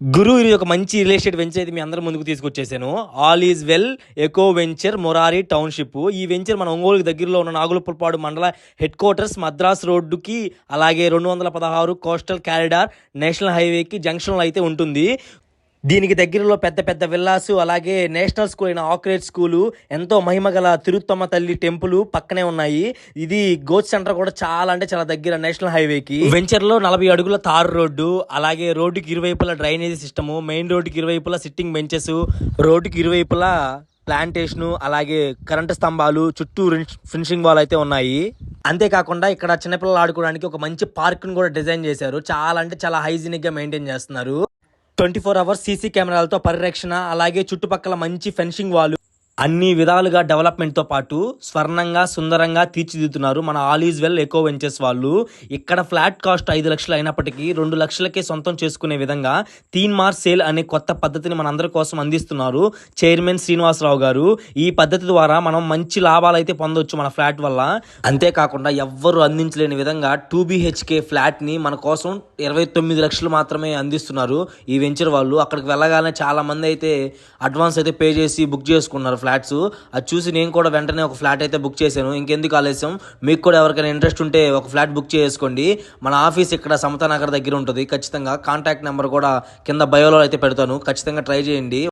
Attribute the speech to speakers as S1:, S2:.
S1: గురువు ఇది ఒక మంచి రియల్ ఎస్టేట్ వెంచర్ అయితే మీ అందరి ముందుకు తీసుకొచ్చేసాను. All is well eco venture Murari township ఈ వెంచర్ మన ఒంగోలుకి దగ్గరలో ఉన్న నాగులపుల్పాడు మండల హెడ్ క్వార్టర్స్ మద్రాస్ రోడ్డుకి అలాగే రెండు వందల పదహారు కోస్టల్ క్యారిడార్ నేషనల్ హైవేకి జంక్షన్లో అయితే ఉంటుంది. దీనికి దగ్గరలో పెద్ద పెద్ద విల్లాసు అలాగే నేషనల్ స్కూల్ అయిన ఆక్రేట్ స్కూలు ఎంతో మహిమగల తిరుత్తమ్మ తల్లి టెంపుల్ పక్కనే ఉన్నాయి. ఇది గోచ్ సెంటర్ కూడా చాలా అంటే చాలా దగ్గర నేషనల్ హైవేకి. వెంచర్లో నలభై అడుగుల తారు రోడ్డు అలాగే రోడ్డుకి ఇరువైపులా డ్రైనేజీ సిస్టము మెయిన్ రోడ్డుకి ఇరువైపులా సిట్టింగ్ బెంచెస్ రోడ్డుకి ఇరువైపులా ప్లాంటేషన్ అలాగే కరెంటు స్తంభాలు చుట్టూ ఫినిషింగ్ వాల్ అయితే ఉన్నాయి. అంతేకాకుండా ఇక్కడ చిన్నపిల్లలు ఆడుకోవడానికి ఒక మంచి పార్క్ను కూడా డిజైన్ చేశారు. చాలా అంటే చాలా హైజీనిక్గా మెయింటైన్ చేస్తున్నారు. ట్వంటీ ఫోర్ అవర్స్ సీసీ కెమెరాలతో పరిరక్షణ అలాగే చుట్టుపక్కల మంచి ఫెన్సింగ్ వాళ్ళు అన్ని విధాలుగా డెవలప్మెంట్తో పాటు స్వర్ణంగా సుందరంగా తీర్చిదిద్దుతున్నారు మన all is well eco ventures వాళ్ళు. ఇక్కడ ఫ్లాట్ కాస్ట్ ఐదు లక్షలు అయినప్పటికీ రెండు లక్షలకే సొంతం చేసుకునే విధంగా తీన్ మార్ సేల్ అనే కొత్త పద్ధతిని మనందరి కోసం అందిస్తున్నారు చైర్మన్ శ్రీనివాసరావు గారు. ఈ పద్ధతి ద్వారా మనం మంచి లాభాలు అయితే పొందొచ్చు మన ఫ్లాట్ వల్ల. అంతేకాకుండా ఎవ్వరు అందించలేని విధంగా టూ బిహెచ్కే ఫ్లాట్ని మన కోసం ఇరవై తొమ్మిది లక్షలు మాత్రమే అందిస్తున్నారు ఈ వెంచర్ వాళ్ళు. అక్కడికి వెళ్ళగానే చాలా మంది అయితే అడ్వాన్స్ అయితే పే చేసి బుక్ చేసుకున్నారు ఫ్లాట్స్. అది చూసి నేను కూడా వెంటనే ఒక ఫ్లాట్ అయితే బుక్ చేశాను. ఇంకెందుకు ఆలస్యం? మీకు కూడా ఎవరికైనా ఇంట్రెస్ట్ ఉంటే ఒక ఫ్లాట్ బుక్ చేసుకోండి. మన ఆఫీస్ ఇక్కడ సమతా నగర్ దగ్గర ఉంటుంది. ఖచ్చితంగా కాంటాక్ట్ నెంబర్ కూడా కింద బయోలో అయితే పెడతాను. ఖచ్చితంగా ట్రై చేయండి.